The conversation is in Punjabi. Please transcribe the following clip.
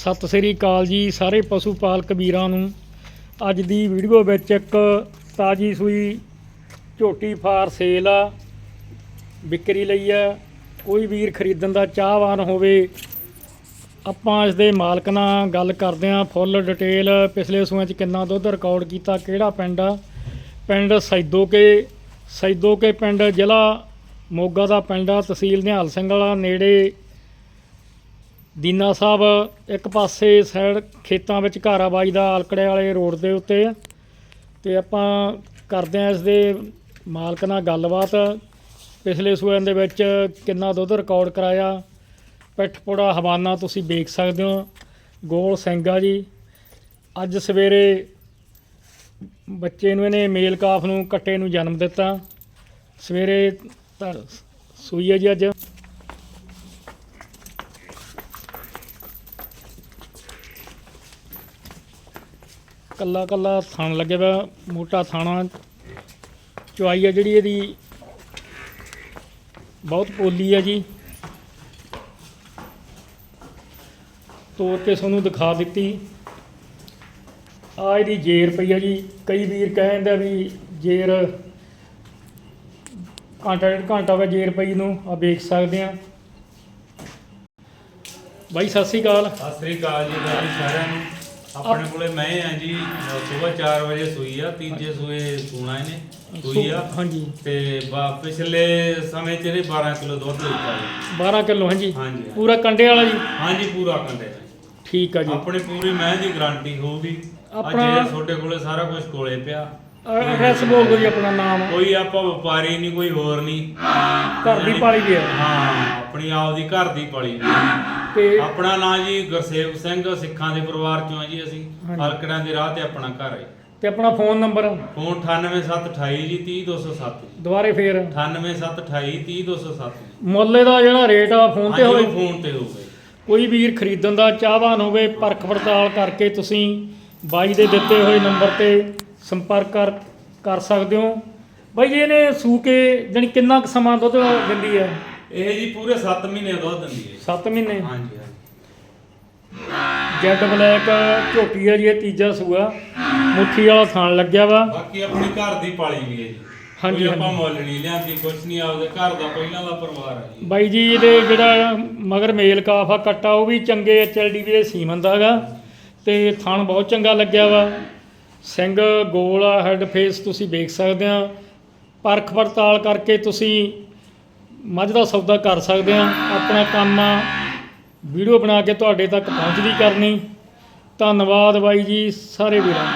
ਸਤਿ ਸ੍ਰੀ ਅਕਾਲ ਜੀ ਸਾਰੇ ਪਸ਼ੂ ਪਾਲਕ ਵੀਰਾਂ ਨੂੰ। ਅੱਜ ਦੀ ਵੀਡੀਓ ਵਿੱਚ ਇੱਕ ਤਾਜੀ ਸੂਈ ਝੋਟੀ ਫਾਰ ਸੇਲ ਆ, ਵਿਕਰੀ ਲਈ ਆ। ਕੋਈ ਵੀਰ ਖਰੀਦਣ ਦਾ ਚਾਹਵਾਨ ਹੋਵੇ, ਆਪਾਂ ਇਸ ਦੇ ਮਾਲਕ ਨਾਲ ਗੱਲ ਕਰਦੇ ਹਾਂ। ਫੁੱਲ ਡਿਟੇਲ ਪਿਛਲੇ ਸੂਆਂ 'ਚ ਕਿੰਨਾ ਦੁੱਧ ਰਿਕਾਰਡ ਕੀਤਾ, ਕਿਹੜਾ ਪਿੰਡ ਆ? ਪਿੰਡ ਸੈਦੋਕੇ ਸੈਦੋਕੇ ਪਿੰਡ ਜ਼ਿਲ੍ਹਾ ਮੋਗਾ ਦਾ ਪਿੰਡ ਆ, ਤਹਿਸੀਲ ਨਿਹਾਲ ਸਿੰਘ ਵਾਲਾ, ਨੇੜੇ ਦੀਨਾ ਸਾਹਿਬ ਇੱਕ ਪਾਸੇ ਸਾਈਡ ਖੇਤਾਂ ਵਿੱਚ ਘਰ ਆ ਬਾਈ ਦਾ ਆਲਕੜੇ ਵਾਲੇ ਰੋਡ ਦੇ ਉੱਤੇ ਆ। ਤੇ ਆਪਾਂ ਕਰਦੇ ਆ ਇਸ ਦੇ ਮਾਲਕ ਨਾਲ ਗੱਲਬਾਤ। ਪਿਛਲੇ ਸੂਆਂ ਦੇ ਵਿੱਚ ਕਿੰਨਾ ਦੁੱਧ ਰਿਕਾਰਡ ਕਰਾਇਆ। ਪਿੱਠਪੋੜਾ, ਹਵਾਨਾ ਤੁਸੀਂ ਵੇਖ ਸਕਦੇ ਹੋ। ਗੋਲ ਸਿੰਘ ਜੀ। ਅੱਜ ਸਵੇਰੇ ਬੱਚੇ ਨੂੰ ਇਹਨੇ ਮੇਲ ਕਾਫ ਨੂੰ, ਕੱਟੇ ਨੂੰ ਜਨਮ ਦਿੱਤਾ। ਸਵੇਰੇ ਧਰ- ਸੂਈ ਹੈ ਜੀ ਅੱਜ। ਕੱਲਾ ਕੱਲਾ ਥਣ ਲੱਗਿਆ ਵਾ, ਮੋਟਾ ਥਾਣਾ। ਚੁਆਈ ਆ ਜਿਹੜੀ ਇਹਦੀ। ਬਹੁਤ ਪੋਲੀ ਆ ਜੀ। ਤੋੜ ਕੇ ਤੁਹਾਨੂੰ ਦਿਖਾ ਦਿੱਤੀ। ਆ ਇਹਦੀ ਜੇਰ ਪਈ ਆ ਜੀ। ਕਈ ਵੀਰ ਕਹਿੰਦੇ ਆ ਵੀ ਜੇਰ ਘੰਟਾ ਡੇਢ ਘੰਟਾ ਵਾ ਜੇਰ ਪਈ ਨੂੰ ਆ ਵੇਖ ਸਕਦੇ ਆ। ਬਾਈ, ਸਤਿ ਸ੍ਰੀ ਅਕਾਲ। ਸਤਿ ਸ੍ਰੀ ਅਕਾਲ ਜੀ, ਸਾਰਿਆਂ ਨੂੰ। ਆਪਣੇ ਕੋਲੇ ਮੈਂ ਆ ਜੀ ਸਵੇਰ 4 ਵਜੇ ਸੂਈ ਆ ਤੀਜੇ ਸੂਏ ਸੂਣਾ ਇਹਨੇ ਸੂਈ ਆ। ਹਾਂਜੀ। ਤੇ ਬਾ- ਪਿਛਲੇ ਸਮੇਂ ਚ ਇਹਨੇ 12 ਕਿਲੋ ਦੁੱਧ ਦਿੱਤਾ ਜੀ। 12 ਕਿਲੋ ਹਾਂਜੀ। ਹਾਂਜੀ। ਪੂਰਾ ਕੰਡੇ ਵਾਲਾ ਜੀ? ਹਾਂਜੀ ਪੂਰਾ ਕੰਡੇ ਠੀਕ ਆ ਜੀ। ਆਪਣੀ ਪੂਰੀ ਮੈਂ ਦੀ ਗਾਰੰਟੀ ਹੋਊਗੀ। ਆਪਣਾ- ਅੱਜ ਤੁਹਾਡੇ ਕੋਲੇ ਸਾਰਾ ਕੁਝ ਕੋਲੇ ਪਿਆ। ਐਡਰੈਸ ਬੋਲ ਦਿਓ ਜੀ ਆਪਣਾ ਨਾਮ। ਕੋਈ ਆਪਾਂ ਵਪਾਰੀ ਨਹੀਂ ਕੋਈ ਹੋਰ ਨਹੀਂ। ਘਰ ਦੀ ਪਾਲੀ ਦੀ ਹਾਂ। ਆਪਣੀ ਆਪ ਦੀ ਘਰ ਦੀ ਪਾਲੀ ਤੇ ਆਪਣਾ ਨਾਂ ਜੀ ਗੁਰਸੇਵ ਸਿੰਘ ਸਿੱਖਾਂ ਦੇ ਪਰਿਵਾਰ ਚੋਂ ਆ ਜੀ ਅਸੀਂ। ਹਾਂਜੀ। ਹਲਕੜਾਂ ਦੇ ਰਾਹ ਤੇ ਆਪਣਾ ਘਰ ਹੈ। ਤੇ ਆਪਣਾ ਫੋਨ ਨੰਬਰ? ਫੋਨ 98728 ਜੀ 30207 ਜੀ। ਦੁਬਾਰੇ ਫੇਰ? 98728 30207 ਮੁੱਲੇ ਦਾ ਜਿਹੜਾ ਰੇਟ ਆ ਫੋਨ ਤੇ ਹੋਵੇ ਫੋਨ ਤੇ ਜੀ। ਕੋਈ ਵੀਰ ਖਰੀਦਣ ਦਾ ਚਾਹਵਾਨ ਹੋਵੇ ਪਰਖ ਪੜਤਾਲ ਕਰਕੇ ਤੁਸੀਂ ਬਾਈ ਦੇ ਦਿੱਤੇ ਹੋਏ ਨੰਬਰ ਤੇ ਸੰਪਰਕ ਕਰ ਕਰ ਸਕਦੇ ਹੋ। ਬਾਈ ਇਹਨੇ ਸੂ ਕੇ ਜਾਣੀ ਕਿੰਨਾ ਕੁ ਸਮਾਂ ਦੁੱਧ ਦਿੰਦੀ ਹੈ? ਇਹ ਜੀ ਪੂਰੇ 7 ਮਹੀਨੇ ਦੁੱਧ ਦਿੰਦੀ ਹੈ 7 ਮਹੀਨੇ? ਹਾਂਜੀ ਹਾਂਜੀ। ਜੈਡ ਬਲੈਕ ਝੋਟੀ ਹੈ ਜੀ ਇਹ ਤੀਜਾ ਸੂਆ। ਮੁੱਠੀ ਵਾਲਾ ਥਾਣ ਲੱਗਿਆ ਵਾ। ਬਾਕੀ ਆਪਣੀ ਘਰ ਦੀ ਪਾਲੀ ਵੀ ਹੈ ਜੀ। ਹਾਂਜੀ, ਆਪਾਂ। ਮੁੱਲ ਨਹੀਂ ਲਿਆਂਦੀ ਕੁਛ ਨਹੀਂ ਆਪਦੇ ਘਰ ਦਾ ਪਹਿਲਾਂ ਦਾ ਪਰਿਵਾਰ ਹੈ ਜੀ। ਬਾਈ ਜੀ ਇਹਦੇ ਜਿਹੜਾ ਮਗਰ ਮੇਲ ਕਾਫ ਕੱਟਾ ਉਹ ਵੀ ਚੰਗੇ ਐਚਐਲਡੀ ਦੇ ਸੀਮਨ ਦਾ ਹੈਗਾ। ਤੇ ਥਣ ਬਹੁਤ ਚੰਗਾ ਲੱਗਿਆ ਵਾ। ਸਿੰਘ ਗੋਲ ਆ ਹੈਡ ਫੇਸ ਤੁਸੀਂ ਵੇਖ ਸਕਦੇ ਆ। ਪਰਖ ਪੜਤਾਲ ਕਰਕੇ ਤੁਸੀਂ ਮੱਝ ਦਾ ਸੌਦਾ ਕਰ ਸਕਦੇ ਆ ਆਪਣਾ ਕੰਮ ਆ। ਵੀਡੀਓ ਬਣਾ ਕੇ ਤੁਹਾਡੇ ਤੱਕ ਪਹੁੰਚਦੀ ਕਰਨੀ। ਧੰਨਵਾਦ ਬਾਈ ਜੀ, ਸਾਰੇ ਵੀਰਾਂ